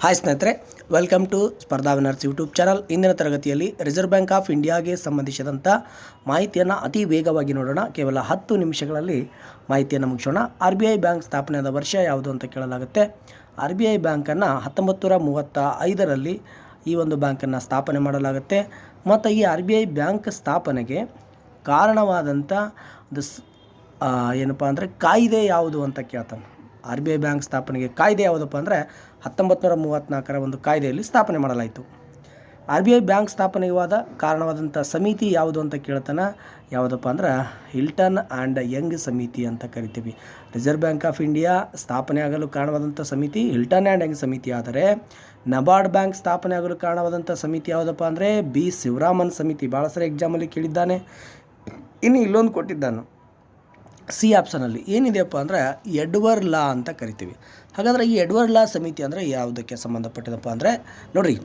Hi ಸ್ನೇಹಿತರೆ welcome to Spardha winners YouTube channel. ಇಂದಿನ ತರಗತಿಯಲ್ಲಿ ರಿಸರ್ವ್ ಬ್ಯಾಂಕ್ ಆಫ್ ಇಂಡಿಯಾಗೆ ಸಂಬಂಧಿಸಿದಂಥ ಮಾಹಿತಿಯನ್ನು ಅತಿ ವೇಗವಾಗಿ ನೋಡೋಣ. ಕೇವಲ ಹತ್ತು ನಿಮಿಷಗಳಲ್ಲಿ ಮಾಹಿತಿಯನ್ನು ಮುಗಿಸೋಣ. ಆರ್ ಬಿ ಐ ಬ್ಯಾಂಕ್ ಸ್ಥಾಪನೆಯಾದ ವರ್ಷ ಯಾವುದು ಅಂತ ಕೇಳಲಾಗುತ್ತೆ. ಆರ್ ಬಿ ಐ ಬ್ಯಾಂಕನ್ನು ಹತ್ತೊಂಬತ್ತು ಈ ಒಂದು ಬ್ಯಾಂಕನ್ನು ಸ್ಥಾಪನೆ ಮಾಡಲಾಗುತ್ತೆ. ಮತ್ತು ಈ ಆರ್ ಬಿ ಐ ಬ್ಯಾಂಕ್ ಸ್ಥಾಪನೆಗೆ ಕಾರಣವಾದಂಥ ಏನಪ್ಪ ಅಂದರೆ ಕಾಯ್ದೆ ಯಾವುದು ಅಂತ ಕೇಳ್ತಾನೆ. ಆರ್ ಬಿ ಐ ಬ್ಯಾಂಕ್ ಸ್ಥಾಪನೆಗೆ ಕಾಯ್ದೆ ಯಾವುದಪ್ಪ ಅಂದರೆ ಹತ್ತೊಂಬತ್ತು ನೂರ ಮೂವತ್ತ್ನಾಲ್ಕರ ಒಂದು ಕಾಯ್ದೆಯಲ್ಲಿ ಸ್ಥಾಪನೆ ಮಾಡಲಾಯಿತು. ಆರ್ ಬಿ ಐ ಬ್ಯಾಂಕ್ ಸ್ಥಾಪನೆವಾದ ಕಾರಣವಾದಂಥ ಸಮಿತಿ ಯಾವುದು ಅಂತ ಕೇಳ್ತಾನೆ? ಯಾವುದಪ್ಪ ಅಂದ್ರೆ ಹಿಲ್ಟನ್ ಆ್ಯಂಡ್ ಯಂಗ್ ಸಮಿತಿ ಅಂತ ಕರಿತೀವಿ. ರಿಸರ್ವ್ ಬ್ಯಾಂಕ್ ಆಫ್ ಇಂಡಿಯಾ ಸ್ಥಾಪನೆ ಆಗಲು ಕಾರಣವಾದಂಥ ಸಮಿತಿ, ಹಿಲ್ಟನ್ ಆ್ಯಂಡ್ ಯಂಗ್ ಸಮಿತಿ ಆದರೆ ನಬಾರ್ಡ್ ಬ್ಯಾಂಕ್ ಸ್ಥಾಪನೆ ಆಗಲು ಕಾರಣವಾದಂಥ ಸಮಿತಿ ಯಾವುದಪ್ಪ ಅಂದರೆ ಬಿ. ಶಿವರಾಮನ್ ಸಮಿತಿ. ಭಾಳ ಸರಿ ಎಕ್ಸಾಮಲ್ಲಿ ಕೇಳಿದ್ದಾನೆ. ಇನ್ನು ಇಲ್ಲೊಂದು ಕೊಟ್ಟಿದ್ದಾನು. ಸಿ ಆಪ್ಷನಲ್ಲಿ ಏನಿದೆಯಪ್ಪ ಅಂದರೆ ಎಡ್ವರ್ ಲಾ ಅಂತ ಕರಿತೀವಿ. ಹಾಗಾದರೆ ಈ ಎಡ್ವರ್ ಲಾ ಸಮಿತಿ ಅಂದರೆ ಯಾವುದಕ್ಕೆ ಸಂಬಂಧಪಟ್ಟಿದಪ್ಪ ಅಂದರೆ, ನೋಡಿರಿ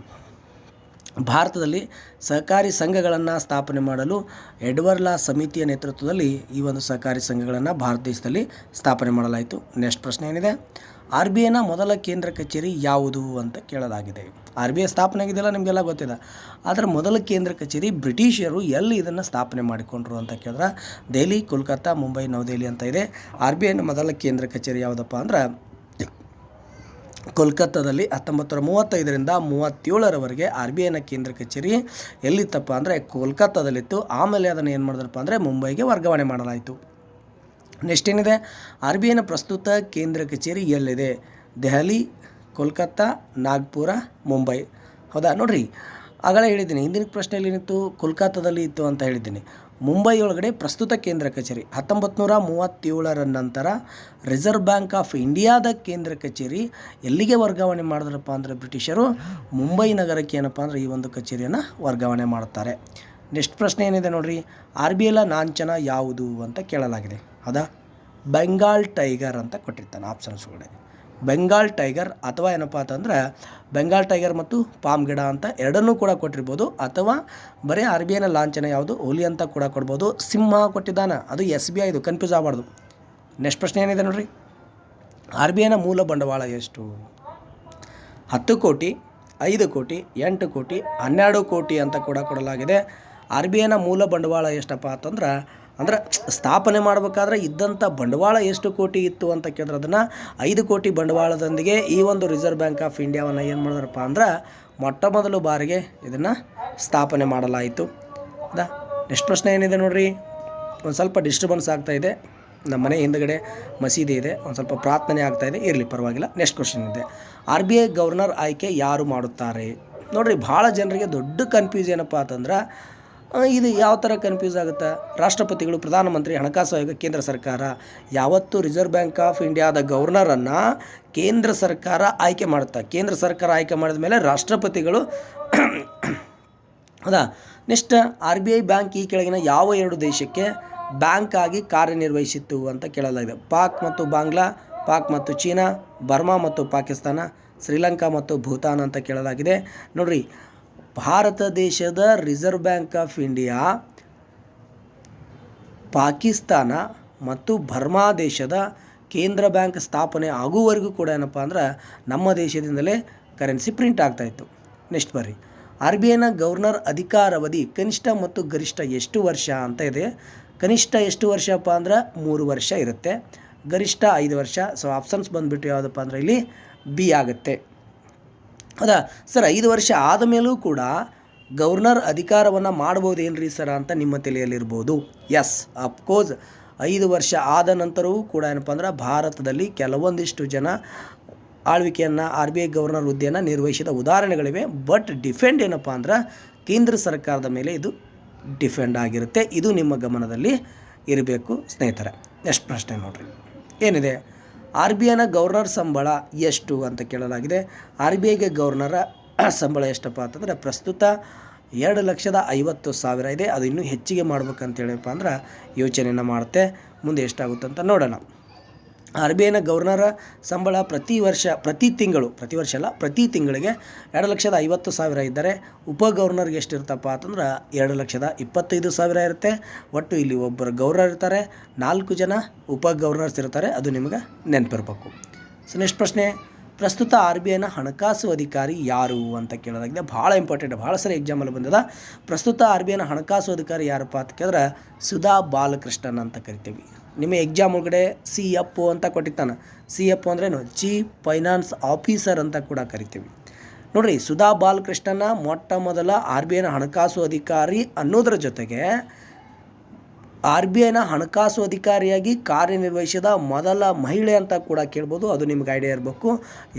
ಭಾರತದಲ್ಲಿ ಸಹಕಾರಿ ಸಂಘಗಳನ್ನು ಸ್ಥಾಪನೆ ಮಾಡಲು ಎಡ್ವರ್ಲಾ ಸಮಿತಿಯ ನೇತೃತ್ವದಲ್ಲಿ ಈ ಒಂದು ಸಹಕಾರಿ ಸಂಘಗಳನ್ನು ಭಾರತ ದೇಶದಲ್ಲಿ ಸ್ಥಾಪನೆ ಮಾಡಲಾಯಿತು. ನೆಕ್ಸ್ಟ್ ಪ್ರಶ್ನೆ ಏನಿದೆ? ಆರ್ ಬಿ ಐನ ಮೊದಲ ಕೇಂದ್ರ ಕಚೇರಿ ಯಾವುದು ಅಂತ ಕೇಳಲಾಗಿದೆ. ಆರ್ ಬಿ ಐ ಸ್ಥಾಪನೆ ಆಗಿದೆಲ್ಲ ನಿಮಗೆಲ್ಲ ಗೊತ್ತಿದೆ. ಆದರೆ ಮೊದಲ ಕೇಂದ್ರ ಕಚೇರಿ ಬ್ರಿಟಿಷರು ಎಲ್ಲಿ ಇದನ್ನು ಸ್ಥಾಪನೆ ಮಾಡಿಕೊಂಡ್ರು ಅಂತ ಕೇಳಿದ್ರೆ? ದೆಹಲಿ, ಕೋಲ್ಕತ್ತಾ, ಮುಂಬೈ, ನವದೆಹಲಿ ಅಂತ ಇದೆ. ಆರ್ ಬಿ ಐನ ಮೊದಲ ಕೇಂದ್ರ ಕಚೇರಿ ಯಾವುದಪ್ಪ ಅಂದ್ರೆ ಕೋಲ್ಕತ್ತಾದಲ್ಲಿ ಹತ್ತೊಂಬತ್ತು ಮೂವತ್ತೈದರಿಂದ ಮೂವತ್ತೇಳರವರೆಗೆ ಆರ್ ಬಿ ಐನ ಕೇಂದ್ರ ಕಚೇರಿ ಎಲ್ಲಿತ್ತಪ್ಪ ಅಂದರೆ ಕೋಲ್ಕತ್ತಾದಲ್ಲಿತ್ತು. ಆಮೇಲೆ ಅದನ್ನು ಏನು ಮಾಡಿದ್ರಪ್ಪ ಅಂದರೆ ಮುಂಬೈಗೆ ವರ್ಗಾವಣೆ ಮಾಡಲಾಯಿತು. ನೆಕ್ಸ್ಟ್ ಏನಿದೆ? ಆರ್ ಬಿ ಐನ ಪ್ರಸ್ತುತ ಕೇಂದ್ರ ಕಚೇರಿ ಎಲ್ಲಿದೆ? ದೆಹಲಿ, ಕೋಲ್ಕತ್ತಾ, ನಾಗ್ಪುರ, ಮುಂಬೈ. ಹೌದಾ? ನೋಡ್ರಿ, ಆಗಲೇ ಹೇಳಿದ್ದೀನಿ. ಹಿಂದಿನ ಪ್ರಶ್ನೆಯಲ್ಲಿ ಏನಿತ್ತು? ಕೋಲ್ಕತ್ತಾದಲ್ಲಿ ಇತ್ತು ಅಂತ ಹೇಳಿದ್ದೀನಿ. ಮುಂಬೈ ಒಳಗಡೆ ಪ್ರಸ್ತುತ ಕೇಂದ್ರ ಕಚೇರಿ. ಹತ್ತೊಂಬತ್ತು ನೂರ ಮೂವತ್ತೇಳರ ನಂತರ ರಿಸರ್ವ್ ಬ್ಯಾಂಕ್ ಆಫ್ ಇಂಡಿಯಾದ ಕೇಂದ್ರ ಕಚೇರಿ ಎಲ್ಲಿಗೆ ವರ್ಗಾವಣೆ ಮಾಡಿದ್ರಪ್ಪ ಅಂದರೆ ಬ್ರಿಟಿಷರು? ಮುಂಬೈ ನಗರಕ್ಕೆ ಏನಪ್ಪ ಅಂದರೆ ಈ ಒಂದು ಕಚೇರಿಯನ್ನು ವರ್ಗಾವಣೆ ಮಾಡುತ್ತಾರೆ ನೆಕ್ಸ್ಟ್ ಪ್ರಶ್ನೆ ಏನಿದೆ ನೋಡಿರಿ? ಆರ್ ಬಿ ಎಲ್ ನಾಂಚನ ಯಾವುದು ಅಂತ ಕೇಳಲಾಗಿದೆ. ಅದ ಬೆಂಗಾಲ್ ಟೈಗರ್ ಅಂತ ಕೊಟ್ಟಿರ್ತಾನೆ ಆಪ್ಷನ್ಸ್ ಒಳಗಡೆ ಬೆಂಗಾಲ್ ಟೈಗರ್ ಅಥವಾ ಏನಪ್ಪ ಅಂತಂದ್ರೆ ಬೆಂಗಾಲ್ ಟೈಗರ್ ಮತ್ತು ಪಾಮ್ ಗಿಡ ಅಂತ ಎರಡನ್ನೂ ಕೂಡ ಕೊಟ್ಟಿರ್ಬೋದು ಅಥವಾ ಬರೀ ಆರ್ ಬಿ ಐನ ಲಾಂಛನ ಯಾವುದು ಹುಲಿ ಅಂತ ಕೂಡ ಕೊಡ್ಬೋದು. ಸಿಂಹ ಕೊಟ್ಟಿದ್ದಾನೆ. ಅದು ಎಸ್ ಬಿ ಐದು ಕನ್ಫ್ಯೂಸ್ ಆಗಬಾರ್ದು. ನೆಕ್ಸ್ಟ್ ಪ್ರಶ್ನೆ ಏನಿದೆ ನೋಡ್ರಿ? ಆರ್ ಬಿ ಐನ ಮೂಲ ಬಂಡವಾಳ ಎಷ್ಟು? ಹತ್ತು ಕೋಟಿ, ಐದು ಕೋಟಿ, ಎಂಟು ಕೋಟಿ, ಹನ್ನೆರಡು ಕೋಟಿ ಅಂತ ಕೂಡ ಕೊಡಲಾಗಿದೆ. ಆರ್ ಬಿ ಐನ ಮೂಲ ಬಂಡವಾಳ ಎಷ್ಟಪ್ಪ ಅಂತಂದ್ರೆ ಅಂದ್ರೆ ಸ್ಥಾಪನೆ ಮಾಡಬೇಕಾದ್ರೆ ಇದ್ದಂಥ ಬಂಡವಾಳ ಎಷ್ಟು ಕೋಟಿ ಇತ್ತು ಅಂತ ಕೇಳಿದ್ರೆ ಅದನ್ನು ಐದು ಕೋಟಿ ಬಂಡವಾಳದೊಂದಿಗೆ ಈ ಒಂದು ರಿಸರ್ವ್ ಬ್ಯಾಂಕ್ ಆಫ್ ಇಂಡಿಯಾವನ್ನು ಏನು ಮಾಡಿದ್ರಪ್ಪ ಅಂದ್ರೆ ಮೊಟ್ಟ ಮೊದಲು ಬಾರಿಗೆ ಇದನ್ನು ಸ್ಥಾಪನೆ ಮಾಡಲಾಯಿತು. ನೆಕ್ಸ್ಟ್ ಪ್ರಶ್ನೆ ಏನಿದೆ ನೋಡಿರಿ? ಒಂದು ಸ್ವಲ್ಪ ಡಿಸ್ಟರ್ಬೆನ್ಸ್ ಆಗ್ತಾ ಇದೆ. ನಮ್ಮ ಮನೆ ಹಿಂದ್ಗಡೆ ಮಸೀದಿ ಇದೆ. ಒಂದು ಸ್ವಲ್ಪ ಪ್ರಾರ್ಥನೆ ಆಗ್ತಾ ಇದೆ. ಇರಲಿ, ಪರವಾಗಿಲ್ಲ. ನೆಕ್ಸ್ಟ್ ಕ್ವಶನ್ ಇದೆ. ಆರ್ ಬಿ ಐ ಗವರ್ನರ್ ಆಯ್ಕೆ ಯಾರು ಮಾಡುತ್ತಾರೆ? ನೋಡಿರಿ, ಭಾಳ ಜನರಿಗೆ ದೊಡ್ಡ ಕನ್ಫ್ಯೂಸ್ ಏನಪ್ಪ ಅಂತಂದ್ರೆ ಇದು ಯಾವ ಥರ ಕನ್ಫ್ಯೂಸ್ ಆಗುತ್ತೆ? ರಾಷ್ಟ್ರಪತಿಗಳು, ಪ್ರಧಾನಮಂತ್ರಿ ಹಣಕಾಸು ಆಯೋಗ, ಕೇಂದ್ರ ಸರ್ಕಾರ ಯಾವತ್ತು ರಿಸರ್ವ್ ಬ್ಯಾಂಕ್ ಆಫ್ ಇಂಡಿಯಾದ ಗವರ್ನರನ್ನು ಕೇಂದ್ರ ಸರ್ಕಾರ ಆಯ್ಕೆ ಮಾಡುತ್ತೆ? ಕೇಂದ್ರ ಸರ್ಕಾರ ಆಯ್ಕೆ ಮಾಡಿದ ಮೇಲೆ ರಾಷ್ಟ್ರಪತಿಗಳು ಹೌದಾ next R B I bank ಈ ಕೆಳಗಿನ ಯಾವ ಎರಡು ದೇಶಕ್ಕೆ ಬ್ಯಾಂಕ್ ಆಗಿ ಕಾರ್ಯನಿರ್ವಹಿಸಿತ್ತು ಅಂತ ಕೇಳಲಾಗಿದೆ. ಪಾಕ್ ಮತ್ತು ಬಾಂಗ್ಲಾ, ಪಾಕ್ ಮತ್ತು ಚೀನಾ, ಬರ್ಮಾ ಮತ್ತು ಪಾಕಿಸ್ತಾನ, ಶ್ರೀಲಂಕಾ ಮತ್ತು ಭೂತಾನ್ ಅಂತ ಕೇಳಲಾಗಿದೆ. ನೋಡ್ರಿ ಭಾರತ ದೇಶದ Reserve Bank of India, Pakistan ಮತ್ತು ಬರ್ಮಾ ದೇಶದ ಕೇಂದ್ರ ಬ್ಯಾಂಕ್ ಸ್ಥಾಪನೆ ಆಗುವವರೆಗೂ ಕೂಡ ಏನಪ್ಪ ಅಂದ್ರೆ ನಮ್ಮ ದೇಶದಿಂದಲೇ ಕರೆನ್ಸಿ ಪ್ರಿಂಟ್ ಆಗ್ತಾಯಿತ್ತು ನೆಕ್ಸ್ಟ್ ಬರ್ರಿ. ಆರ್ ಬಿ ಐನ ಗವರ್ನರ್ ಅಧಿಕಾರಾವಧಿ ಕನಿಷ್ಠ ಮತ್ತು ಗರಿಷ್ಠ ಎಷ್ಟು ವರ್ಷ ಅಂತ ಇದೆ. ಕನಿಷ್ಠ ಎಷ್ಟು ವರ್ಷಪ್ಪ ಅಂದ್ರೆ ಮೂರು ವರ್ಷ ಇರುತ್ತೆ. ಗರಿಷ್ಠ ಐದು ವರ್ಷ. ಸೊ ಆಪ್ಷನ್ಸ್ ಬಂದುಬಿಟ್ಟು ಯಾವುದಪ್ಪ ಅಂದರೆ ಇಲ್ಲಿ ಬಿ ಆಗುತ್ತೆ. ಹೌದಾ ಸರ್, ಐದು ವರ್ಷ ಆದ ಮೇಲೂ ಕೂಡ ಗವರ್ನರ್ ಅಧಿಕಾರವನ್ನು ಮಾಡ್ಬೋದೇನ್ರಿ ಸರ್ ಅಂತ ನಿಮ್ಮ ತಲೆಯಲ್ಲಿರ್ಬೋದು? ಎಸ್ ಅಫ್ಕೋರ್ಸ್ ಐದು ವರ್ಷ ಆದ ನಂತರವೂ ಕೂಡ ಏನಪ್ಪ ಅಂದ್ರೆ ಭಾರತದಲ್ಲಿ ಕೆಲವೊಂದಿಷ್ಟು ಜನ ಆಳ್ವಿಕೆಯನ್ನು, ಆರ್ ಬಿ ಐ ಗವರ್ನರ್ ಹುದ್ದೆಯನ್ನು ನಿರ್ವಹಿಸಿದ ಉದಾಹರಣೆಗಳಿವೆ. ಬಟ್ ಡಿಫೆಂಡ್ ಏನಪ್ಪ ಅಂದ್ರೆ ಕೇಂದ್ರ ಸರ್ಕಾರದ ಮೇಲೆ ಇದು ಡಿಫೆಂಡ್ ಆಗಿರುತ್ತೆ. ಇದು ನಿಮ್ಮ ಗಮನದಲ್ಲಿ ಇರಬೇಕು ಸ್ನೇಹಿತರೆ. ನೆಕ್ಸ್ಟ್ ಪ್ರಶ್ನೆ ನೋಡಿರಿ. ಏನಿದೆ? ಆರ್ ಬಿ ಐನ ಗವರ್ನರ್ ಸಂಬಳ ಎಷ್ಟು ಅಂತ ಕೇಳಲಾಗಿದೆ. ಆರ್ ಬಿ ಐಗೆ ಗವರ್ನರ ಸಂಬಳ ಎಷ್ಟಪ್ಪ ಅಂತಂದರೆ ಪ್ರಸ್ತುತ ಎರಡು ಲಕ್ಷದ ಐವತ್ತು ಸಾವಿರ ಇದೆ. ಅದು ಇನ್ನೂ ಹೆಚ್ಚಿಗೆ ಮಾಡ್ಬೇಕಂತೇಳಪ್ಪ ಅಂದ್ರೆ ಯೋಚನೆಯನ್ನು ಮಾಡುತ್ತೆ. ಮುಂದೆ ಎಷ್ಟಾಗುತ್ತೆ ಅಂತ ನೋಡೋಣ. ಆರ್ ಬಿ ಐನ ಗವರ್ನರ ಸಂಬಳ ಪ್ರತಿ ವರ್ಷ, ಪ್ರತಿ ತಿಂಗಳು, ಪ್ರತಿ ವರ್ಷ ಅಲ್ಲ, ಪ್ರತಿ ತಿಂಗಳಿಗೆ ಎರಡು ಲಕ್ಷದ ಐವತ್ತು ಸಾವಿರ ಇದ್ದರೆ ಉಪ ಗವರ್ನರ್ಗೆ ಎಷ್ಟು ಇರ್ತಪ್ಪ ಅಂತಂದ್ರೆ ಎರಡು ಲಕ್ಷದ ಇಪ್ಪತ್ತೈದು ಸಾವಿರ ಇರುತ್ತೆ. ಒಟ್ಟು ಇಲ್ಲಿ ಒಬ್ಬರು ಗೌರ್ನರ್ ಇರ್ತಾರೆ, ನಾಲ್ಕು ಜನ ಉಪ ಗವರ್ನರ್ಸ್ ಇರ್ತಾರೆ, ಅದು ನಿಮಗೆ ನೆನಪಿರ್ಬೇಕು. ಸೊ ನೆಕ್ಸ್ಟ್ ಪ್ರಶ್ನೆ, ಪ್ರಸ್ತುತ ಆರ್ ಬಿ ಐನ ಹಣಕಾಸು ಅಧಿಕಾರಿ ಯಾರು ಅಂತ ಕೇಳೋದಾಗಿದೆ. ಭಾಳ ಇಂಪಾರ್ಟೆಂಟ್ ಭಾಳ ಸರಿ ಎಕ್ಸಾಮಲ್ಲಿ ಬಂದಿದೆ. ಪ್ರಸ್ತುತ ಆರ್ ಬಿ ಐನ ಹಣಕಾಸು ಅಧಿಕಾರಿ ಯಾರಪ್ಪ ಅಂತ ಕೇಳಿದ್ರೆ ಸುಧಾ ಬಾಲಕೃಷ್ಣನ್ ಅಂತ ಕರಿತೀವಿ. ನಿಮ್ಮ ಎಕ್ಸಾಮ್ ಒಳಗಡೆ ಸಿ ಎಫ್ ಒ ಅಂತ ಕೊಟ್ಟಿರ್ತಾನೆ. ಸಿ ಎಫ್ ಒ ಅಂದ್ರೇನು ಚೀಫ್ ಫೈನಾನ್ಸ್ ಆಫೀಸರ್ ಅಂತ ಕೂಡ ಕರಿತೀವಿ. ನೋಡ್ರಿ, ಸುಧಾ ಬಾಲಕೃಷ್ಣನ ಮೊಟ್ಟ ಮೊದಲ ಆರ್ ಬಿ ಐನ ಹಣಕಾಸು ಅಧಿಕಾರಿ ಅನ್ನೋದ್ರ ಜೊತೆಗೆ ಆರ್ ಬಿ ಐನ ಹಣಕಾಸು ಅಧಿಕಾರಿಯಾಗಿ ಕಾರ್ಯನಿರ್ವಹಿಸಿದ ಮೊದಲ ಮಹಿಳೆ ಅಂತ ಕೂಡ ಕೇಳ್ಬೋದು. ಅದು ನಿಮ್ಗೆ ಐಡಿಯಾ ಇರಬೇಕು.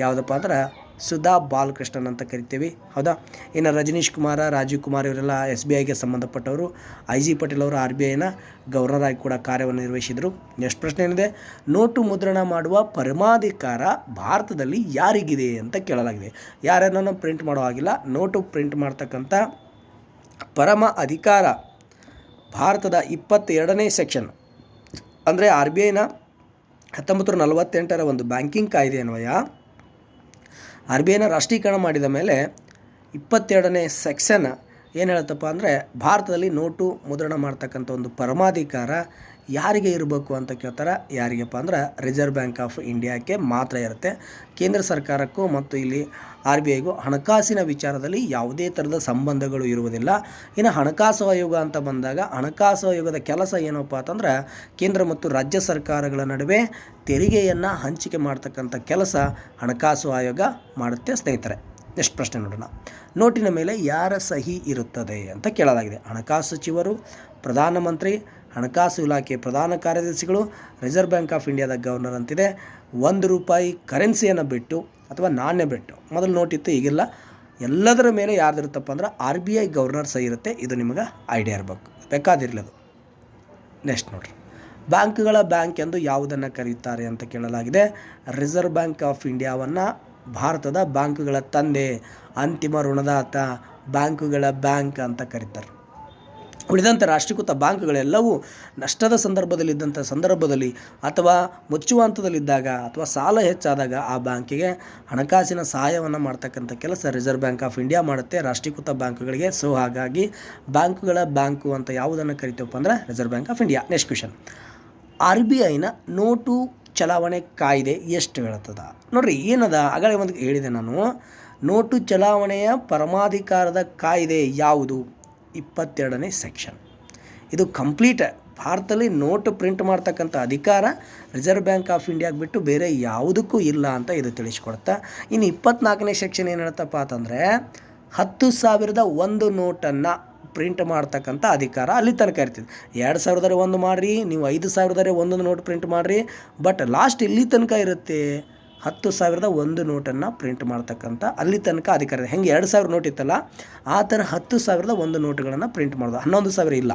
ಯಾವುದಪ್ಪ ಅಂದ್ರೆ ಸುಧಾ ಬಾಲಕೃಷ್ಣನ್ ಅಂತ ಕರಿತೀವಿ. ಹೌದಾ? ಇನ್ನು ರಜನೀಶ್ ಕುಮಾರ, ರಾಜೀವ್ ಕುಮಾರ್ ಇವರೆಲ್ಲ ಎಸ್ ಬಿ ಐಗೆ ಸಂಬಂಧಪಟ್ಟವರು. ಐ ಜಿ ಪಟೇಲ್ ಅವರು ಆರ್ ಬಿ ಐನ ಗವರ್ನರ್ ಆಗಿ ಕೂಡ ಕಾರ್ಯವನ್ನು ನಿರ್ವಹಿಸಿದರು. ನೆಕ್ಸ್ಟ್ ಪ್ರಶ್ನೆ ಏನಿದೆ? ನೋಟು ಮುದ್ರಣ ಮಾಡುವ ಪರಮಾಧಿಕಾರ ಭಾರತದಲ್ಲಿ ಯಾರಿಗಿದೆ ಅಂತ ಕೇಳಲಾಗಿದೆ. ಯಾರನ್ನ ಪ್ರಿಂಟ್ ಮಾಡೋ ಹಾಗಿಲ್ಲ. ನೋಟು ಪ್ರಿಂಟ್ ಮಾಡ್ತಕ್ಕಂಥ ಪರಮ ಅಧಿಕಾರ ಭಾರತದ ಇಪ್ಪತ್ತೆರಡನೇ ಸೆಕ್ಷನ್ ಅಂದರೆ ಆರ್ ಬಿ ಐನ ಹತ್ತೊಂಬತ್ತು ನಲವತ್ತೆಂಟರ ಒಂದು ಬ್ಯಾಂಕಿಂಗ್ ಕಾಯ್ದೆ ಅನ್ವಯ. ಆರ್ ಬಿ ಐನ ರಾಷ್ಟ್ರೀಕರಣ ಮಾಡಿದ ಮೇಲೆ ಇಪ್ಪತ್ತೆರಡನೇ ಸೆಕ್ಷನ್ ಏನು ಹೇಳುತ್ತಪ್ಪ ಅಂದರೆ ಭಾರತದಲ್ಲಿ ನೋಟು ಮುದ್ರಣ ಮಾಡ್ತಕ್ಕಂಥ ಒಂದು ಪರಮಾಧಿಕಾರ ಯಾರಿಗೆ ಇರಬೇಕು ಅಂತ ಕೇಳ್ತಾರೆ, ಯಾರಿಗೆಪ್ಪ ಅಂದ್ರೆ ರಿಸರ್ವ್ ಬ್ಯಾಂಕ್ ಆಫ್ ಇಂಡಿಯಾಕ್ಕೆ ಮಾತ್ರ ಇರುತ್ತೆ. ಕೇಂದ್ರ ಸರ್ಕಾರಕ್ಕೂ ಮತ್ತು ಇಲ್ಲಿ ಆರ್ ಬಿ ಐಗೂ ಹಣಕಾಸಿನ ವಿಚಾರದಲ್ಲಿ ಯಾವುದೇ ಥರದ ಸಂಬಂಧಗಳು ಇರುವುದಿಲ್ಲ. ಇನ್ನು ಹಣಕಾಸು ಆಯೋಗ ಅಂತ ಬಂದಾಗ ಹಣಕಾಸು ಆಯೋಗದ ಕೆಲಸ ಏನಪ್ಪ ಅಂತಂದ್ರೆ ಕೇಂದ್ರ ಮತ್ತು ರಾಜ್ಯ ಸರ್ಕಾರಗಳ ನಡುವೆ ತೆರಿಗೆಯನ್ನು ಹಂಚಿಕೆ ಮಾಡ್ತಕ್ಕಂಥ ಕೆಲಸ ಹಣಕಾಸು ಆಯೋಗ ಮಾಡುತ್ತೆ ಸ್ನೇಹಿತರೆ. ನೆಕ್ಸ್ಟ್ ಪ್ರಶ್ನೆ ನೋಡೋಣ. ನೋಟಿನ ಮೇಲೆ ಯಾರ ಸಹಿ ಇರುತ್ತದೆ ಅಂತ ಕೇಳಲಾಗಿದೆ. ಹಣಕಾಸು ಸಚಿವರು, ಪ್ರಧಾನಮಂತ್ರಿ ಹಣಕಾಸು ಇಲಾಖೆ ಪ್ರಧಾನ ಕಾರ್ಯದರ್ಶಿಗಳು ರಿಸರ್ವ್ ಬ್ಯಾಂಕ್ ಆಫ್ ಇಂಡಿಯಾದ ಗವರ್ನರ್ ಅಂತಿದೆ. ಒಂದು ರೂಪಾಯಿ ಕರೆನ್ಸಿಯನ್ನು ಬಿಟ್ಟು ಅಥವಾ ನಾಣ್ಯ ಬಿಟ್ಟು. ಮೊದಲು ನೋಟಿತ್ತು ಈಗಿಲ್ಲ. ಎಲ್ಲದರ ಮೇಲೆ ಯಾರ್ದಿರುತ್ತಪ್ಪ ಅಂದ್ರೆ ಆರ್ ಬಿ ಐ ಗವರ್ನರ್ ಸಹ ಇರುತ್ತೆ. ಇದು ನಿಮಗೆ ಐಡಿಯಾ ಇರಬೇಕು. ಬೇಕಾದಿರಲಿ ಅದು. ನೆಕ್ಸ್ಟ್ ನೋಡ್ರಿ. ಬ್ಯಾಂಕ್ಗಳ ಬ್ಯಾಂಕ್ ಎಂದು ಯಾವುದನ್ನು ಕರೆಯುತ್ತಾರೆ ಅಂತ ಕೇಳಲಾಗಿದೆ. ರಿಸರ್ವ್ ಬ್ಯಾಂಕ್ ಆಫ್ ಇಂಡಿಯಾವನ್ನು ಭಾರತದ ಬ್ಯಾಂಕ್ಗಳ ತಂದೆ ಅಂತಿಮ ಋಣದಾತ ಬ್ಯಾಂಕುಗಳ ಬ್ಯಾಂಕ್ ಅಂತ ಕರೀತಾರೆ. ಉಳಿದಂಥ ರಾಷ್ಟ್ರೀಕೃತ ಬ್ಯಾಂಕ್ಗಳೆಲ್ಲವೂ ನಷ್ಟದ ಸಂದರ್ಭದಲ್ಲಿದ್ದಂಥ ಸಂದರ್ಭದಲ್ಲಿ ಅಥವಾ ಮುಚ್ಚುವ ಹಂತದಲ್ಲಿದ್ದಾಗ ಅಥವಾ ಸಾಲ ಹೆಚ್ಚಾದಾಗ ಆ ಬ್ಯಾಂಕಿಗೆ ಹಣಕಾಸಿನ ಸಹಾಯವನ್ನು ಮಾಡ್ತಕ್ಕಂಥ ಕೆಲಸ ರಿಸರ್ವ್ ಬ್ಯಾಂಕ್ ಆಫ್ ಇಂಡಿಯಾ ಮಾಡುತ್ತೆ. ರಾಷ್ಟ್ರೀಕೃತ ಬ್ಯಾಂಕ್ಗಳಿಗೆ ಸೊ ಹಾಗಾಗಿ ಬ್ಯಾಂಕುಗಳ ಬ್ಯಾಂಕು ಅಂತ ಯಾವುದನ್ನು ಕರಿತೀವಪ್ಪ ಅಂದ್ರೆ Reserve Bank of India. Next question R B ಐನ ನೋಟು ಚಲಾವಣೆ ಕಾಯ್ದೆ ಎಷ್ಟು ಹೇಳ್ತದ? ನೋಡ್ರಿ, ಏನದ? ಆಗಲೇ ಒಂದು ಹೇಳಿದೆ ನಾನು. ನೋಟು ಚಲಾವಣೆಯ ಪರಮಾಧಿಕಾರದ ಕಾಯ್ದೆ ಯಾವುದು? ಇಪ್ಪತ್ತೆರಡನೇ ಸೆಕ್ಷನ್. ಇದು ಕಂಪ್ಲೀಟ್ ಭಾರತದಲ್ಲಿ ನೋಟು ಪ್ರಿಂಟ್ ಮಾಡ್ತಕ್ಕಂಥ ಅಧಿಕಾರ ರಿಸರ್ವ್ ಬ್ಯಾಂಕ್ ಆಫ್ ಇಂಡಿಯಾಗೆ ಬಿಟ್ಟು ಬೇರೆ ಯಾವುದಕ್ಕೂ ಇಲ್ಲ ಅಂತ ಇದು ತಿಳಿಸ್ಕೊಡ್ತಾ. ಇನ್ನು ಇಪ್ಪತ್ನಾಲ್ಕನೇ ಸೆಕ್ಷನ್ ಏನು ಹೇಳ್ತಪ್ಪ ಅಂತಂದರೆ ಹತ್ತು ಸಾವಿರದ ಒಂದು ನೋಟನ್ನು ಪ್ರಿಂಟ್ ಮಾಡ್ತಕ್ಕಂಥ ಅಧಿಕಾರ ಅಲ್ಲಿ ತನಕ ಇರ್ತದೆ. ಎರಡು ಸಾವಿರದರೆ ಒಂದು ಮಾಡಿರಿ, ನೀವು ಐದು ಸಾವಿರದರೆ ಒಂದೊಂದು ನೋಟ್ ಪ್ರಿಂಟ್ ಮಾಡಿರಿ, ಬಟ್ ಲಾಸ್ಟ್ ಇಲ್ಲಿ ತನಕ ಇರುತ್ತೆ. ಹತ್ತು ಸಾವಿರದ ಒಂದು ನೋಟನ್ನು ಪ್ರಿಂಟ್ ಮಾಡ್ತಕ್ಕಂಥ ಅಲ್ಲಿ ತನಕ ಅಧಿಕಾರ ಹೆಂಗೆ ಎರಡು ಸಾವಿರ ನೋಟ್ ಇತ್ತಲ್ಲ, ಆ ಥರ ಹತ್ತು ಸಾವಿರದ ಒಂದು ನೋಟುಗಳನ್ನು ಪ್ರಿಂಟ್ ಮಾಡೋದು. ಹನ್ನೊಂದು ಸಾವಿರ ಇಲ್ಲ.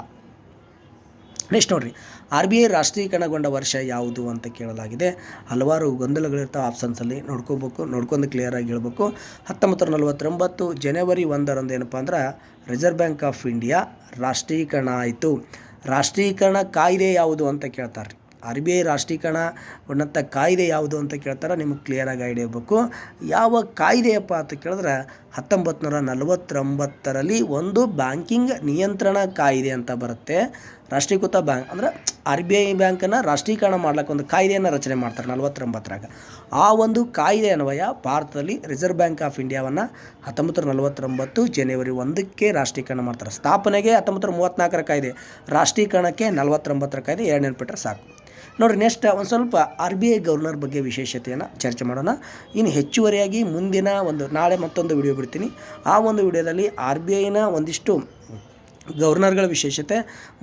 ನೆಕ್ಸ್ಟ್ ನೋಡಿರಿ. ಆರ್ ಬಿ ಐ ರಾಷ್ಟ್ರೀಕರಣಗೊಂಡ ವರ್ಷ ಯಾವುದು ಅಂತ ಕೇಳಲಾಗಿದೆ. ಹಲವಾರು ಗೊಂದಲಗಳಿರ್ತಾವೆ ಆಪ್ಷನ್ಸಲ್ಲಿ ನೋಡ್ಕೋಬೇಕು, ನೋಡ್ಕೊಂಡು ಕ್ಲಿಯರಾಗಿ ಹೇಳ್ಬೇಕು. ಹತ್ತೊಂಬತ್ತು ನಲವತ್ತೊಂಬತ್ತು ಜನವರಿ ಒಂದರಂದು ಏನಪ್ಪ ಅಂದ್ರೆ ರಿಸರ್ವ್ ಬ್ಯಾಂಕ್ ಆಫ್ ಇಂಡಿಯಾ ರಾಷ್ಟ್ರೀಕರಣ ಆಯಿತು. ರಾಷ್ಟ್ರೀಕರಣ ಕಾಯ್ದೆ ಯಾವುದು ಅಂತ ಕೇಳ್ತಾರೆ ಆರ್ ಬಿ ಐ ರಾಷ್ಟ್ರೀಕರಣ ಉನ್ನತ ಕಾಯ್ದೆ ಯಾವುದು ಅಂತ ಕೇಳ್ತಾರೆ ನಿಮಗೆ ಕ್ಲಿಯರಾಗಿ ಐಡಿಯಾ ಇರಬೇಕು ಯಾವ ಕಾಯ್ದೆಯಪ್ಪ ಅಂತ ಕೇಳಿದ್ರೆ ಹತ್ತೊಂಬತ್ತು ನೂರ ನಲವತ್ತೊಂಬತ್ತರಲ್ಲಿ ಒಂದು ಬ್ಯಾಂಕಿಂಗ್ ನಿಯಂತ್ರಣ ಕಾಯ್ದೆ ಅಂತ ಬರುತ್ತೆ. ರಾಷ್ಟ್ರೀಕೃತ ಬ್ಯಾಂಕ್ ಅಂದ್ರೆ ಆರ್ ಬಿ ಐ ಬ್ಯಾಂಕನ್ನು ರಾಷ್ಟ್ರೀಕರಣ ಮಾಡ್ಲಿಕ್ಕೆ ಒಂದು ಕಾಯ್ದೆಯನ್ನು ರಚನೆ ಮಾಡ್ತಾರೆ ನಲವತ್ತೊಂಬತ್ತರಾಗ. ಆ ಒಂದು ಕಾಯ್ದೆ ಅನ್ವಯ ಭಾರತದಲ್ಲಿ ರಿಸರ್ವ್ ಬ್ಯಾಂಕ್ ಆಫ್ ಇಂಡಿಯಾವನ್ನು ಹತ್ತೊಂಬತ್ತು ನಲವತ್ತೊಂಬತ್ತು ಜನವರಿ ಒಂದಕ್ಕೆ ರಾಷ್ಟ್ರೀಕರಣ ಮಾಡ್ತಾರೆ. ಸ್ಥಾಪನೆಗೆ ಹತ್ತೊಂಬತ್ತು ನೂರ ಮೂವತ್ತ್ನಾಲ್ಕರ ಕಾಯ್ದೆ, ರಾಷ್ಟ್ರೀಕರಣಕ್ಕೆ ನಲವತ್ತೊಂಬತ್ತರ ಕಾಯ್ದೆ ಎರಡು ನೆನ್ಪಿಟ್ರೆ ಸಾಕು. ನೋಡಿರಿ ನೆಕ್ಸ್ಟ್ ಒಂದು ಸ್ವಲ್ಪ ಆರ್ ಬಿ ಐ ಗವರ್ನರ್ ಬಗ್ಗೆ ವಿಶೇಷತೆಯನ್ನು ಚರ್ಚೆ ಮಾಡೋಣ. ಇನ್ನು ಹೆಚ್ಚುವರಿಯಾಗಿ ಮುಂದಿನ ಒಂದು, ನಾಳೆ ಮತ್ತೊಂದು ವಿಡಿಯೋ ಬಿಡ್ತೀನಿ. ಆ ಒಂದು ವಿಡಿಯೋದಲ್ಲಿ ಆರ್ ಬಿ ಐನ ಒಂದಿಷ್ಟು ಗವರ್ನರ್ಗಳ ವಿಶೇಷತೆ,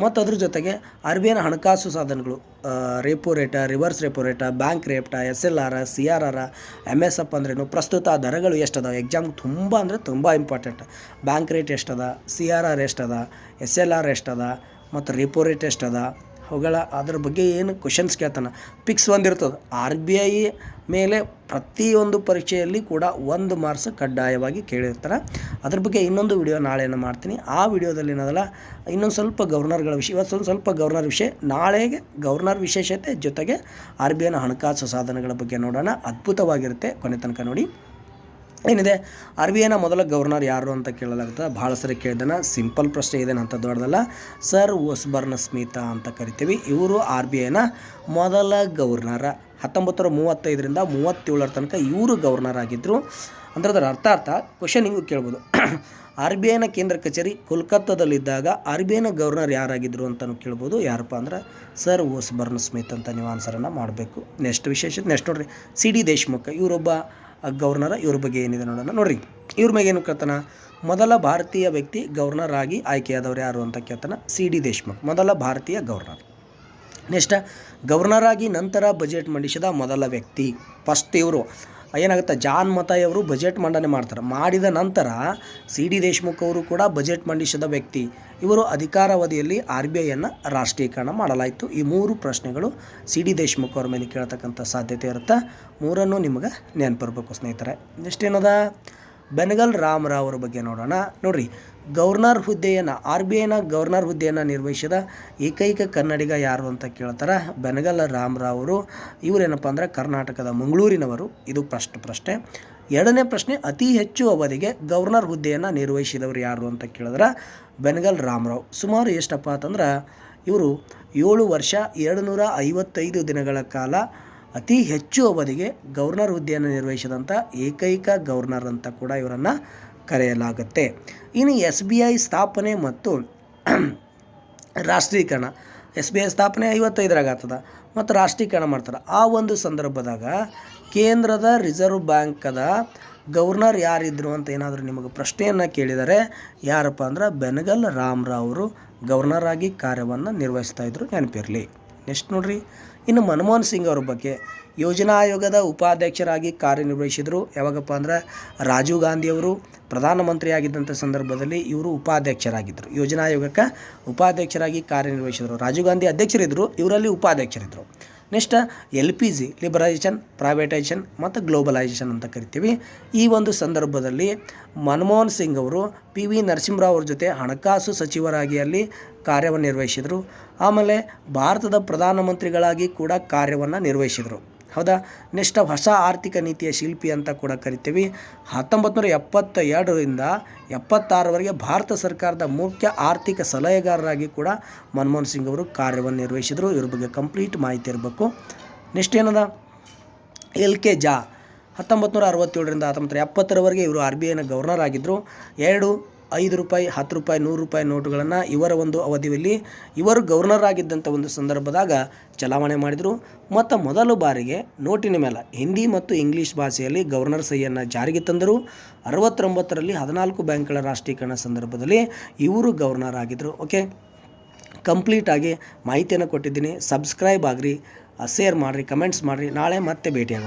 ಮತ್ತು ಅದ್ರ ಜೊತೆಗೆ ಆರ್ ಬಿ ಐನ ಹಣಕಾಸು ಸಾಧನಗಳು repo rate reverse repo rate bank rate S L R C R R M S F ಅಂದ್ರೇನು, ಪ್ರಸ್ತುತ ದರಗಳು ಎಷ್ಟದ ಎಕ್ಸಾಮ್ ತುಂಬ ಅಂದರೆ ತುಂಬ ಇಂಪಾರ್ಟೆಂಟ್ ಬ್ಯಾಂಕ್ ರೇಟ್ ಎಷ್ಟದ? ಸಿ ಆರ್ ಆರ್ ಎಷ್ಟದ? ಎಸ್ ಎಲ್ ಆರ್ ಎಷ್ಟದ? ಮತ್ತು ರೇಪೋ ರೇಟ್ ಎಷ್ಟದ? ಅವುಗಳ ಅದ್ರ ಬಗ್ಗೆ ಏನು ಕ್ವಶನ್ಸ್ ಕೇಳ್ತಾನೆ. ಪಿಕ್ಸ್ ಒಂದಿರ್ತದೆ ಆರ್ ಬಿ ಐ ಮೇಲೆ ಪ್ರತಿಯೊಂದು ಪರೀಕ್ಷೆಯಲ್ಲಿ ಕೂಡ ಒಂದು ಮಾರ್ಕ್ಸ್ ಕಡ್ಡಾಯವಾಗಿ ಕೇಳಿರ್ತಾರೆ. ಅದ್ರ ಬಗ್ಗೆ ಇನ್ನೊಂದು ವಿಡಿಯೋ ನಾಳೆಯನ್ನು ಮಾಡ್ತೀನಿ. ಆ ವಿಡಿಯೋದಲ್ಲಿ ಏನದಲ್ಲ, ಇನ್ನೊಂದು ಸ್ವಲ್ಪ ಗವರ್ನರ್ಗಳ ವಿಷಯ ಇವತ್ತು ಸ್ವಲ್ಪ ಸ್ವಲ್ಪ ಗವರ್ನರ್ ವಿಷಯ, ನಾಳೆಗೆ ಗವರ್ನರ್ ವಿಶೇಷತೆ ಜೊತೆಗೆ ಆರ್ ಬಿ ಐನ ಹಣಕಾಸು ಸಾಧನಗಳ ಬಗ್ಗೆ ನೋಡೋಣ. ಅದ್ಭುತವಾಗಿರುತ್ತೆ ಕೊನೆ ತನಕ ನೋಡಿ. ಏನಿದೆ? ಆರ್ ಬಿ ಐನ ಮೊದಲ ಗವರ್ನರ್ ಯಾರು ಅಂತ ಕೇಳಲಾಗುತ್ತೆ ಭಾಳ ಸರಿ ಕೇಳಿದನ ಸಿಂಪಲ್ ಪ್ರಶ್ನೆ ಇದೆ ಅಂತ ದೊಡ್ಡದಲ್ಲ. ಸರ್ ಓಸ್ಬರ್ನ್ ಸ್ಮಿತಾ ಅಂತ ಕರಿತೀವಿ. ಇವರು ಆರ್ ಬಿ ಐನ ಮೊದಲ ಗವರ್ನರ. ಹತ್ತೊಂಬತ್ತರ ಮೂವತ್ತೈದರಿಂದ ಮೂವತ್ತೇಳರ ತನಕ ಇವರು ಗವರ್ನರ್ ಆಗಿದ್ದರು ಅಂದ್ರೆ ಅದರ ಅರ್ಥ ಅರ್ಥ ಕ್ವಶನ್ ಹಿಂಗೂ ಕೇಳ್ಬೋದು. ಆರ್ ಬಿ ಐನ ಕೇಂದ್ರ ಕಚೇರಿ ಕೋಲ್ಕತ್ತಾದಲ್ಲಿದ್ದಾಗ ಆರ್ ಬಿ ಐನ ಗವರ್ನರ್ ಯಾರಾಗಿದ್ದರು ಅಂತಲೂ ಕೇಳ್ಬೋದು. ಯಾರಪ್ಪ ಅಂದ್ರೆ ಸರ್ ಓಸ್ಬರ್ನ್ ಸ್ಮಿತ್ ಅಂತ ನೀವು ಆನ್ಸರನ್ನು ಮಾಡಬೇಕು. ನೆಕ್ಸ್ಟ್ ವಿಶೇಷ ನೆಕ್ಸ್ಟ್ ನೋಡ್ರಿ. ಸಿ ಡಿ ದೇಶ್ಮುಖ, ಇವರೊಬ್ಬ ಗವರ್ನರ, ಇವ್ರ ಬಗ್ಗೆ ಏನಿದೆ ನೋಡೋಣ. ನೋಡ್ರಿ, ಇವ್ರ ಮೇಲೆ ಏನು ಕೇಳ್ತಾನ? ಮೊದಲ ಭಾರತೀಯ ವ್ಯಕ್ತಿ ಗವರ್ನರ್ ಆಗಿ ಆಯ್ಕೆಯಾದವ್ರು ಯಾರು ಅಂತ ಕೇಳ್ತಾನ? ಸಿ ಡಿ ದೇಶ್ಮುಖ್, ಮೊದಲ ಭಾರತೀಯ ಗವರ್ನರ್. ನೆಕ್ಸ್ಟ್ ಗವರ್ನರ್ ಆಗಿ ನಂತರ ಬಜೆಟ್ ಮಂಡಿಸಿದ ಮೊದಲ ವ್ಯಕ್ತಿ ಫಸ್ಟ್ ಇವರು. ಏನಾಗುತ್ತೆ? ಜಾನ್ ಮತಾಯ್ ಅವರು ಬಜೆಟ್ ಮಂಡನೆ ಮಾಡ್ತಾರೆ. ಮಾಡಿದ ನಂತರ ಸಿ ಡಿ ದೇಶ್ಮುಖ್ ಅವರು ಕೂಡ ಬಜೆಟ್ ಮಂಡಿಸಿದ ವ್ಯಕ್ತಿ. ಇವರು ಅಧಿಕಾರಾವಧಿಯಲ್ಲಿ ಆರ್ ಬಿ ಐಯನ್ನು ರಾಷ್ಟ್ರೀಕರಣ ಮಾಡಲಾಯಿತು. ಈ ಮೂರು ಪ್ರಶ್ನೆಗಳು ಸಿ ಡಿ ದೇಶ್ಮುಖ್ ಅವ್ರ ಮೇಲೆ ಕೇಳ್ತಕ್ಕಂಥ ಸಾಧ್ಯತೆ ಇರುತ್ತೆ. ಮೂರನ್ನು ನಿಮಗೆ ನೆನಪಿರ್ಬೇಕು ಸ್ನೇಹಿತರೆ. ನೆಕ್ಸ್ಟ್ ಏನದ? ಬೆನಗಲ್ ರಾಮರಾವ್ ಅವರ ಬಗ್ಗೆ ನೋಡೋಣ. ನೋಡ್ರಿ ಗವರ್ನರ್ ಹುದ್ದೆಯನ್ನು, ಆರ್ ಬಿ ಐನ ಗವರ್ನರ್ ಹುದ್ದೆಯನ್ನು ನಿರ್ವಹಿಸಿದ ಏಕೈಕ ಕನ್ನಡಿಗ ಯಾರು ಅಂತ ಕೇಳ್ತಾರೆ ಬೆನಗಲ್ ರಾಮರಾವ್ ಅವರು ಇವರೇನಪ್ಪ ಅಂದ್ರೆ ಕರ್ನಾಟಕದ ಮಂಗಳೂರಿನವರು. ಇದು ಪ್ರಶ್ನೆ ಪ್ರಶ್ನೆ. ಎರಡನೇ ಪ್ರಶ್ನೆ, ಅತಿ ಹೆಚ್ಚು ಅವಧಿಗೆ ಗವರ್ನರ್ ಹುದ್ದೆಯನ್ನು ನಿರ್ವಹಿಸಿದವರು ಯಾರು ಅಂತ ಕೇಳಿದ್ರೆ ಬೆನಗಲ್ ರಾಮರಾವ್. ಸುಮಾರು ಎಷ್ಟಪ್ಪ ಅಂತಂದ್ರೆ ಇವರು ಏಳು ವರ್ಷ ಎರಡು ಐವತ್ತೈದು ದಿನಗಳ ಕಾಲ ಅತಿ ಹೆಚ್ಚು ಅವಧಿಗೆ ಗವರ್ನರ್ ಹುದ್ದೆಯನ್ನು ನಿರ್ವಹಿಸಿದಂಥ ಏಕೈಕ ಗವರ್ನರ್ ಅಂತ ಕೂಡ ಇವರನ್ನು ಕರೆಯಲಾಗುತ್ತೆ. ಇನ್ನು ಎಸ್ ಬಿ ಐ ಸ್ಥಾಪನೆ ಮತ್ತು ರಾಷ್ಟ್ರೀಕರಣ. ಎಸ್ ಬಿ ಐ ಸ್ಥಾಪನೆ ಐವತ್ತೈದರಾಗ ಆಗ್ತದ ಮತ್ತು ರಾಷ್ಟ್ರೀಕರಣ ಮಾಡ್ತಾರೆ ಆ ಒಂದು ಸಂದರ್ಭದಾಗ ಕೇಂದ್ರದ ರಿಸರ್ವ್ ಬ್ಯಾಂಕದ ಗವರ್ನರ್ ಯಾರಿದ್ರು ಅಂತ ಏನಾದರೂ ನಿಮಗೆ ಪ್ರಶ್ನೆಯನ್ನು ಕೇಳಿದರೆ ಯಾರಪ್ಪ ಅಂದ್ರೆ ಬೆನಗಲ್ ರಾಮರಾವ್ ಅವರು ಗವರ್ನರ್ ಆಗಿ ಕಾರ್ಯವನ್ನು ನಿರ್ವಹಿಸ್ತಾ ಇದ್ರು ನೆನಪಿರಲಿ. ನೆಕ್ಸ್ಟ್ ನೋಡ್ರಿ. ಇನ್ನು ಮನಮೋಹನ್ ಸಿಂಗ್ ಅವ್ರ ಬಗ್ಗೆ ಯೋಜನಾ ಆಯೋಗದ ಉಪಾಧ್ಯಕ್ಷರಾಗಿ ಕಾರ್ಯನಿರ್ವಹಿಸಿದರು. ಯಾವಾಗಪ್ಪ ಅಂದ್ರೆ ರಾಜೀವ್ ಗಾಂಧಿಯವರು ಪ್ರಧಾನಮಂತ್ರಿಯಾಗಿದ್ದಂಥ ಸಂದರ್ಭದಲ್ಲಿ ಇವರು ಉಪಾಧ್ಯಕ್ಷರಾಗಿದ್ದರು. ಯೋಜನಾ ಆಯೋಗಕ್ಕೆ ಉಪಾಧ್ಯಕ್ಷರಾಗಿ ಕಾರ್ಯನಿರ್ವಹಿಸಿದರು. ರಾಜೀವ್ ಗಾಂಧಿ ಅಧ್ಯಕ್ಷರಿದ್ದರು ಇವರಲ್ಲಿ ಉಪಾಧ್ಯಕ್ಷರಿದ್ದರು next L P G liberalisation privatisation ಮತ್ತು ಗ್ಲೋಬಲೈಸೇಷನ್ ಅಂತ ಕರಿತೀವಿ. ಈ ಒಂದು ಸಂದರ್ಭದಲ್ಲಿ ಮನಮೋಹನ್ ಸಿಂಗ್ ಅವರು ಪಿ ವಿ ನರಸಿಂಹರಾವ್ ಅವ್ರ ಜೊತೆ ಹಣಕಾಸು ಸಚಿವರಾಗಿ ಅಲ್ಲಿ ಕಾರ್ಯವನ್ನು ನಿರ್ವಹಿಸಿದರು. ಆಮೇಲೆ ಭಾರತದ ಪ್ರಧಾನಮಂತ್ರಿಗಳಾಗಿ ಕೂಡ ಕಾರ್ಯವನ್ನು ನಿರ್ವಹಿಸಿದರು. ಹೌದಾ? ನೆಕ್ಸ್ಟ್ ಹೊಸ ಆರ್ಥಿಕ ನೀತಿಯ ಶಿಲ್ಪಿ ಅಂತ ಕೂಡ ಕರಿತೀವಿ. ಹತ್ತೊಂಬತ್ತು ನೂರ ಎಪ್ಪತ್ತ ಎರಡರಿಂದ ಎಪ್ಪತ್ತಾರವರೆಗೆ ಭಾರತ ಸರ್ಕಾರದ ಮುಖ್ಯ ಆರ್ಥಿಕ ಸಲಹೆಗಾರರಾಗಿ ಕೂಡ ಮನಮೋಹನ್ ಸಿಂಗ್ ಅವರು ಕಾರ್ಯವನ್ನು ನಿರ್ವಹಿಸಿದರು. ಇವ್ರ ಬಗ್ಗೆ ಕಂಪ್ಲೀಟ್ ಮಾಹಿತಿ ಇರಬೇಕು. ನೆಕ್ಸ್ಟ್ ಏನದ? ಎಲ್ ಕೆ ಜಾ. ಹತ್ತೊಂಬತ್ತು ನೂರ ಅರವತ್ತೇಳರಿಂದ ಹತ್ತೊಂಬತ್ತು ಎಪ್ಪತ್ತರವರೆಗೆ ಇವರು ಆರ್ ಬಿ ಐನ ಗವರ್ನರ್ ಆಗಿದ್ದರು ಎರಡು ಐದು ರೂಪಾಯಿ, ಹತ್ತು ರೂಪಾಯಿ, ನೂರು ರೂಪಾಯಿ ನೋಟುಗಳನ್ನು ಇವರ ಒಂದು ಅವಧಿಯಲ್ಲಿ ಇವರು ಗವರ್ನರ್ ಆಗಿದ್ದಂಥ ಒಂದು ಸಂದರ್ಭದಾಗ ಚಲಾವಣೆ ಮಾಡಿದರು. ಮತ್ತು ಮೊದಲ ಬಾರಿಗೆ ನೋಟಿನ ಮೇಲೆ ಹಿಂದಿ ಮತ್ತು ಇಂಗ್ಲೀಷ್ ಭಾಷೆಯಲ್ಲಿ ಗವರ್ನರ್ ಸಹಿಯನ್ನು ಜಾರಿಗೆ ತಂದರು. ಅರವತ್ತೊಂಬತ್ತರಲ್ಲಿ ಹದಿನಾಲ್ಕು ಬ್ಯಾಂಕ್ಗಳ ರಾಷ್ಟ್ರೀಕರಣ ಸಂದರ್ಭದಲ್ಲಿ ಇವರು ಗವರ್ನರ್ ಆಗಿದ್ದರು ಓಕೆ? ಕಂಪ್ಲೀಟಾಗಿ ಮಾಹಿತಿಯನ್ನು ಕೊಟ್ಟಿದ್ದೀನಿ. ಸಬ್ಸ್ಕ್ರೈಬ್ ಆಗಿರಿ ಶೇರ್ ಮಾಡಿರಿ, ಕಮೆಂಟ್ಸ್ ಮಾಡಿರಿ. ನಾಳೆ ಮತ್ತೆ ಭೇಟಿಯಾಗೋಣ.